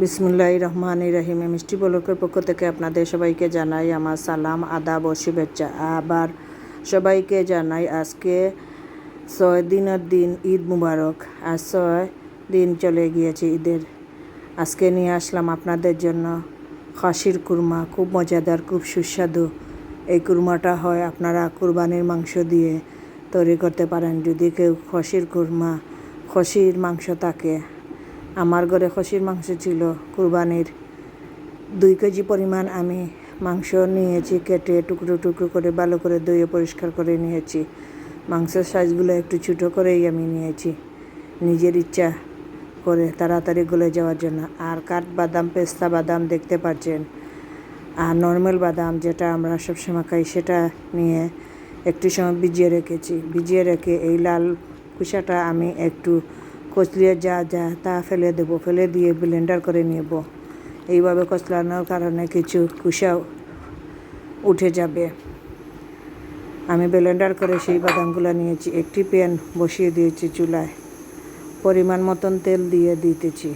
বিসমুল্লাহ রহমান রহিম। মিষ্টি বলকের পক্ষ থেকে আপনাদের সবাইকে জানাই আমার সালাম, আদাব ও শুভেচ্ছা। আবার সবাইকে জানাই আজকে ছয় দিনের দিন ঈদ মুবারক। আর ছয় দিন চলে গিয়েছে ঈদের। আজকে নিয়ে আসলাম আপনাদের জন্য খাসির কুরমা। খুব মজাদার, খুব সুস্বাদু। এই কুরমাটা হয় আপনারা কুরবানির মাংস দিয়ে তৈরি করতে পারেন। যদি কেউ খসির কুরমা, খসির মাংস থাকে আমার ঘরে খসির মাংস ছিল, কুরবানির। দুই কেজি পরিমাণ আমি মাংস নিয়েছি, কেটে টুকরো টুকরো করে ভালো করে ধুয়ে পরিষ্কার করে নিয়েছি। মাংসের সাইজগুলো একটু ছোটো করেই আমি নিয়েছি, নিজের ইচ্ছা করে তাড়াতাড়ি গলে যাওয়ার জন্য। আর কাঠ বাদাম, পেস্তা বাদাম দেখতে পাচ্ছেন, আর নর্মাল বাদাম যেটা আমরা সবসময় খাই, সেটা নিয়ে একটু সময় ভিজিয়ে রেখেছি। ভিজিয়ে রেখে এই লাল কুসাটা আমি একটু কচলিয়ে যা যা, তা ফেলে দেব, ফেলে দিয়ে ব্লেন্ডার করে নেব। এইভাবে কচলানোর কারণে কিছু কুসা উঠে যাবে। আমি ব্লেন্ডার করে সেই বাদামগুলো নিয়েছি, একটি প্যান বসিয়ে দিয়েছি চুলায়। পরিমাণ মতন তেল দিয়ে দিতেছি।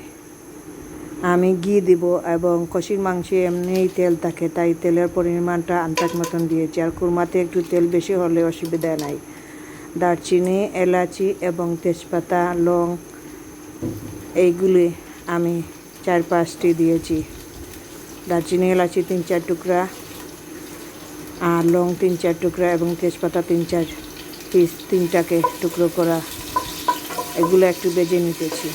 আমি ঘি দিব এবং কষির মাংসে এমনিই তেল থাকে, তাই তেলের পরিমাণটা আন্দাজ মতন দিয়েছি। আর কুরমাতে একটু তেল বেশি হলে অসুবিধা নাই। দারচিনি, এলাচি এবং তেজপাতা, লং এইগুলি আমি চার পাঁচটি দিয়েছি। দারচিনি, এলাচি তিন চার টুকরা, আর লং তিন চার টুকরা এবং তেজপাতা তিন চার পিস তিনটাকে টুকরো করা। এগুলো একটু বেজে নিতেছি।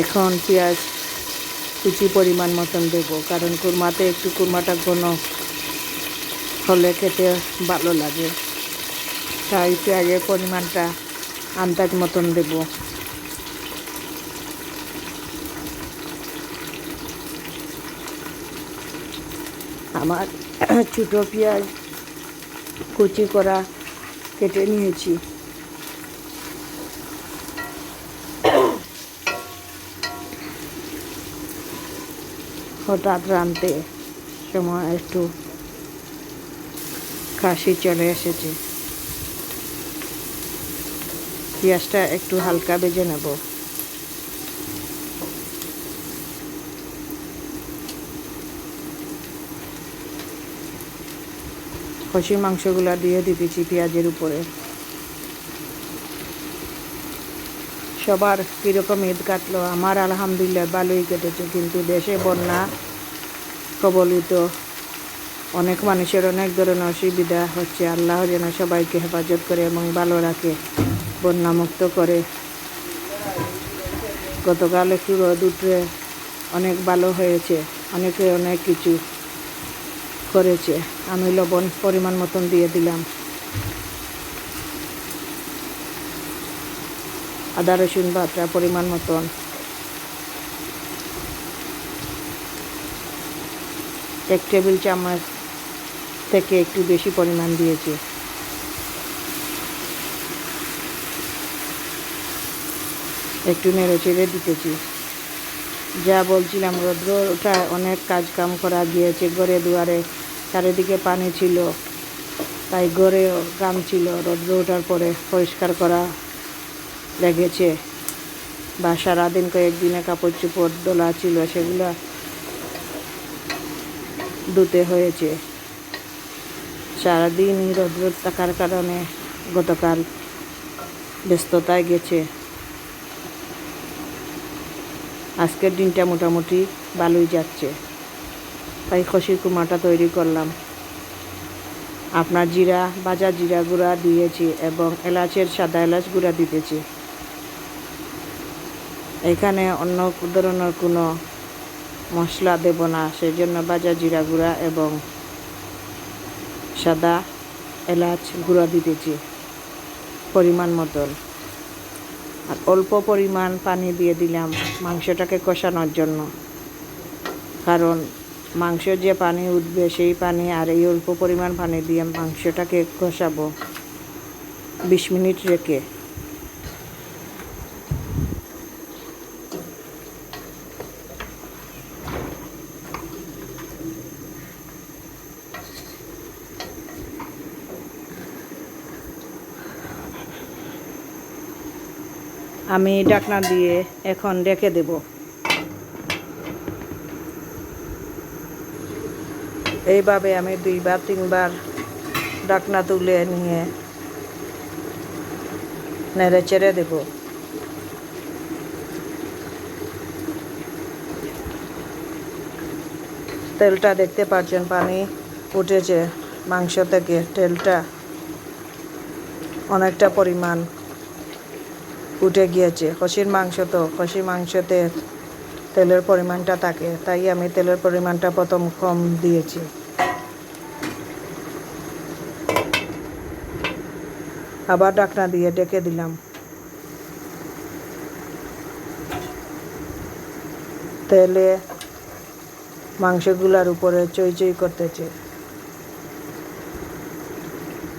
এখন পেঁয়াজ কুচি পরিমাণ মতন দেবো, কারণ কুরমাতে একটু কুরমাটা ঘন হলে খেতে ভালো লাগে। তাই পেঁয়াজের পরিমাণটা আন্দাজ মতন দেব। আমার ছোটো পেঁয়াজ কুচি করা কেটে নিয়েছি। হঠাৎ রানতে সময় একটু কাশি চলে এসেছে। পেঁয়াজটা একটু হালকা বেজে নেব। খসি মাংসগুলো দিয়ে দিতেছি পেঁয়াজের উপরে। সবার কীরকম ঈদ কাটলো, আমার আলহামদুলিল্লাহ ভালোই কেটেছে, কিন্তু দেশে বন্যা কবলিত অনেক মানুষের অনেক ধরনের অসুবিধা হচ্ছে। আল্লাহ যেন সবাইকে হেফাজত করে এবং ভালো রাখে, বন্যামুক্ত করে। গতকাল একটু রোদ উঠে অনেক ভালো হয়েছে, অনেকে অনেক কিছু করেছে। আমি লবণ পরিমাণ মতন দিয়ে দিলাম। আদা, রসুন বাটা পরিমাণ মতন। এক টেবিল চামচ থেকে একটু বেশি পরিমাণ দিয়েছি। একটু নেড়ে চেড়ে দিতেছি। যা বলছিলাম, রৌদ্র ওটা অনেক কাজ কাম করা গিয়েছে ঘরে দুয়ারে। চারিদিকে পানি ছিল, তাই ঘরেও কাম ছিল। রৌদ্র ওঠার পরে পরিষ্কার করা লেগেছে। বা সারাদিন কয়েকদিনে কাপড় চোপড় দোলা ছিল, সেগুলো ধুতে হয়েছে। সারাদিন রৌদ্র থাকার কারণে গতকাল ব্যস্ততায় গেছে। আজকের দিনটা মোটামুটি ভালোই যাচ্ছে। তাই খসির কুমাটা তৈরি করলাম। আপনার জিরা, ভাজা জিরা গুঁড়া দিয়েছি এবং এলাচের সাদা এলাচ গুঁড়া দিতেছি। এখানে অন্য ধরনের কোনো মশলা দেব না সেই জন্য ভাজা জিরা গুঁড়া এবং সাদা এলাচ গুঁড়া দিতেছি, পরিমাণ মতন। আর অল্প পরিমাণ পানি দিয়ে দিলাম মাংসটাকে কষানোর জন্য। কারণ মাংস যে পানি উঠবে, সেই পানি আর এই অল্প পরিমাণ পানি দিয়ে মাংসটাকে কষাবো। বিশ মিনিট রেখে। আমি ডাকনা দিয়ে এখন রেখে দেব। এইভাবে আমি দুইবার, তিনবার ডাকনা তুলে নিয়ে নেড়ে চেড়ে দেব। তেলটা দেখতে পাচ্ছেন, পানি উঠেছে, মাংস থেকে তেলটা অনেকটা পরিমাণ উঠে গিয়েছে। খসির মাংস তো খসির মাংসতে তেলের পরিমাণটা থাকে, তাই আমি তেলের পরিমাণটা প্রথম কম দিয়েছি। আবার ডাকনা দিয়ে ডেকে দিলাম। তেলে মাংসগুলার উপরে চই চই করতেছে।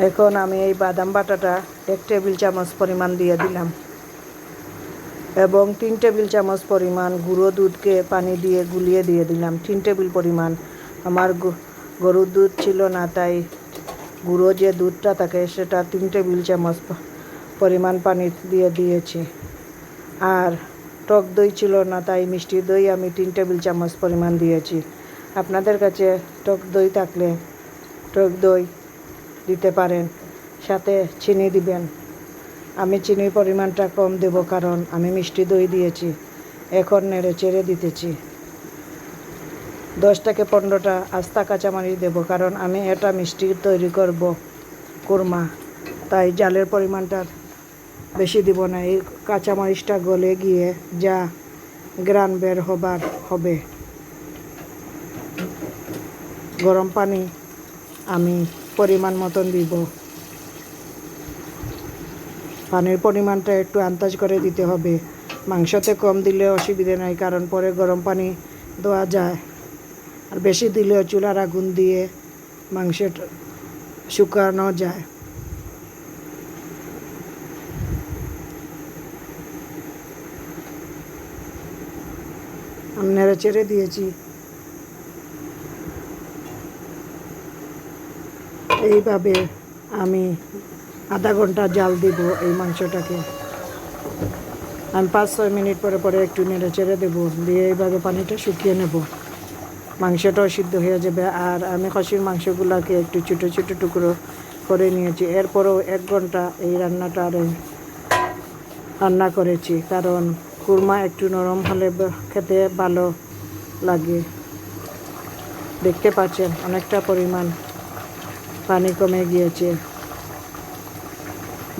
এখন আমি এই বাদাম বাটাটা এক টেবিল চামচ পরিমাণ দিয়ে দিলাম। এবং তিন টেবিল চামচ পরিমাণ গুঁড়ো দুধকে পানি দিয়ে গুলিয়ে দিয়ে দিলাম। তিন টেবিল পরিমাণ। আমার গরুর দুধ ছিল না, তাই গুঁড়ো যে দুধটা থাকে সেটা তিন টেবিল চামচ পরিমাণ পানি দিয়ে দিয়েছি। আর টক দই ছিল না, তাই মিষ্টি দই আমি তিন টেবিল চামচ পরিমাণ দিয়েছি। আপনাদের কাছে টক দই থাকলে টক দই দিতে পারেন, সাথে চিনি দিবেন। আমি চিনির পরিমাণটা কম দেব কারণ আমি মিষ্টি দই দিয়েছি, এখন নেড়ে চেড়ে দিতেছি। দশ থেকে পনেরোটা আস্তা কাঁচামরিচ দেবো কারণ আমি এটা মিষ্টি তৈরি করব, কুরমা। তাই জালের পরিমাণটা বেশি দিব না, এই কাঁচামরিচটা গলে গিয়ে যা গ্রান বের হবার হবে। গরম পানি আমি পরিমাণ মতন দিব। পানির পরিমাণটা একটু আন্দাজ করে দিতে হবে। মাংসতে কম দিলে অসুবিধে নাই, কারণ পরে গরম পানি দেওয়া যায়। আর বেশি দিলেও চুলার আগুন দিয়ে মাংসটা শুকানো যায়। আমি নেড়ে চেড়ে দিয়েছি। এইভাবে আমি আধা ঘণ্টা জাল দিব এই মাংসটাকে। আমি পাঁচ, ছয় মিনিট পরে পরে একটু নেড়ে চেড়ে দেবো, দিয়ে এইভাবে পানিটা শুকিয়ে নেব। মাংসটাও সিদ্ধ হয়ে যাবে, আর আমি খসির মাংসগুলোকে একটু ছোটো ছোটো টুকরো করে নিয়েছি। এরপরেও এক ঘণ্টা এই রান্নাটা আরে রান্না করেছি, কারণ কুরমা একটু নরম হলে খেতে ভালো লাগে। দেখতে পাচ্ছেন, অনেকটা পরিমাণ পানি কমে গিয়েছে।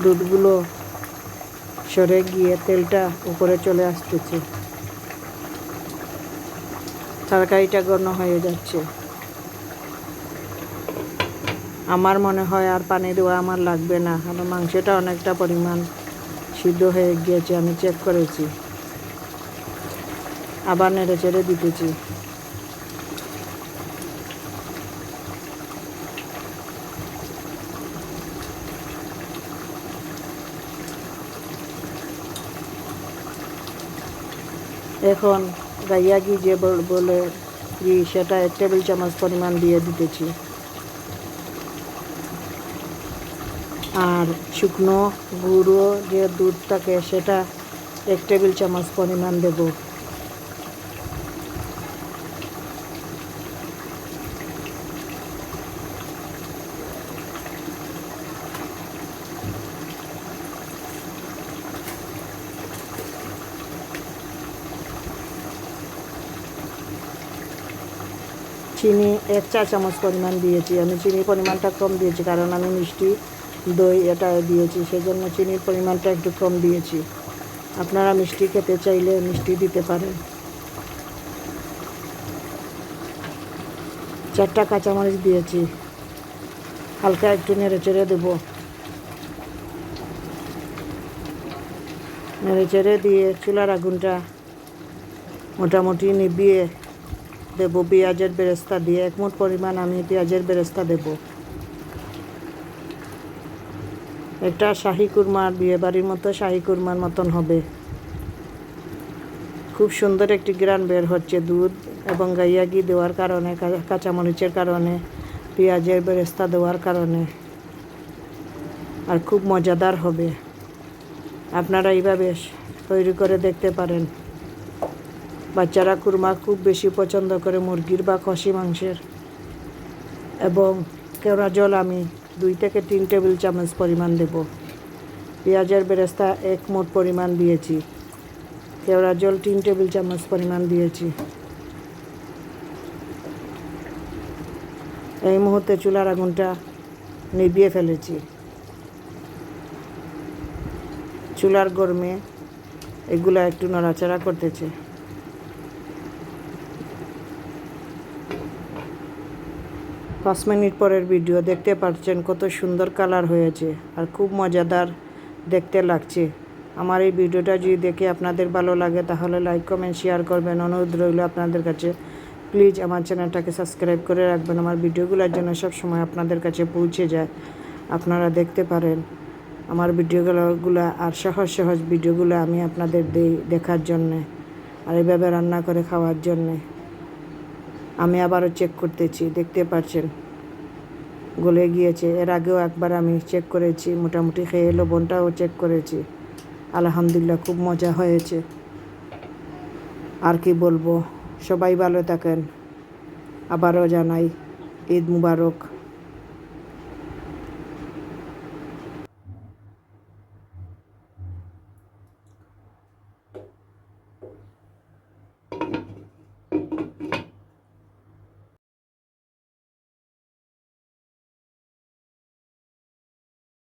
দুধগুলো সরে গিয়ে তেলটা উপরে চলে আসতেছে। তরকারিটা ঘন হয়ে যাচ্ছে। আমার মনে হয় আর পানি দেওয়া আমার লাগবে না। কারণ মাংসটা অনেকটা পরিমাণ সিদ্ধ হয়ে গিয়েছে, আমি চেক করেছি। আবার নেড়ে চেড়ে দিতেছি। এখন গাইয়া ঘি যে বল- বলে কি সেটা এক টেবিল চামচ পরিমাণ দিয়ে দিতেছি। আর শুকনো গুঁড়ো যে দুধ থাকে সেটা এক টেবিল চামচ পরিমাণ দেব। চিনি, এক চা চামচ পরিমাণ দিয়েছি। আমি চিনির পরিমাণটা কম দিয়েছি, কারণ আমি মিষ্টি দই এটা দিয়েছি সেই জন্য চিনির পরিমাণটা একটু কম দিয়েছি। আপনারা মিষ্টি খেতে চাইলে মিষ্টি দিতে পারেন। চারটা কাঁচামরিচ দিয়েছি। হালকা একটু নেড়ে চেড়ে দেবো। নেড়ে চেড়ে দিয়ে চুলার আগুনটা মোটামুটি নিবিয়ে দেব, পেঁয়াজের বেরেস্তা দিয়ে এক পরিমাণ আমি পেঁয়াজের বেরেস্তা দেব। এটা শাহি কুরমার বিয়ে বাড়ির মতো শাহি কুরমার মতন হবে। খুব সুন্দর একটি গ্রান বের হচ্ছে দুধ এবং গাইয়া ঘি দেওয়ার কারণে কাঁচামরিচের কারণে, পেঁয়াজের বেরেস্তা দেওয়ার কারণে। আর খুব মজাদার হবে। আপনারা এইভাবে তৈরি করে দেখতে পারেন। বাচ্চারা কুরমা খুব বেশি পছন্দ করে মুরগির বা খসি মাংসের। এবং কেওড়া জল আমি দুই থেকে তিন টেবিল চামচ পরিমাণ দেব। পেঁয়াজের বেরেস্তা এক মোট পরিমাণ দিয়েছি। কেওড়া জল তিন টেবিল চামচ পরিমাণ দিয়েছি। এই মুহূর্তে চুলার আগুনটা নিভিয়ে ফেলেছি। চুলার গরমে এগুলা একটু নড়াচড়া করতেছে। পাঁচ মিনিট পরের ভিডিও দেখতে পাচ্ছেন কত সুন্দর কালার হয়েছে আর খুব মজাদার দেখতে লাগছে। আমার এই ভিডিওটা যদি দেখে আপনাদের ভালো লাগে তাহলে লাইক, কমেন্ট, শেয়ার করবেন। অনুরোধ রইল আপনাদের কাছে। প্লিজ আমার চ্যানেলটাকে সাবস্ক্রাইব করে রাখবেন। আমার ভিডিওগুলোর জন্য সব সময় আপনাদের কাছে পৌঁছে যায়। আপনারা দেখতে পারেন। আমার ভিডিওগুলো আর সহজ সহজ ভিডিওগুলো আমি আপনাদের দিই দেখার জন্যে আর এইভাবে রান্না করে খাওয়ার জন্যে। আমি আবারও চেক করতেছি, দেখতে পাচ্ছেন গলে গিয়েছে। এর আগেও একবার আমি চেক করেছি, মোটামুটি খেয়ে লবণটাও চেক করেছি। আলহামদুলিল্লাহ খুব মজা হয়েছে। আর কি বলব? সবাই ভালো থাকেন। আবারও জানাই ঈদ মুবারক।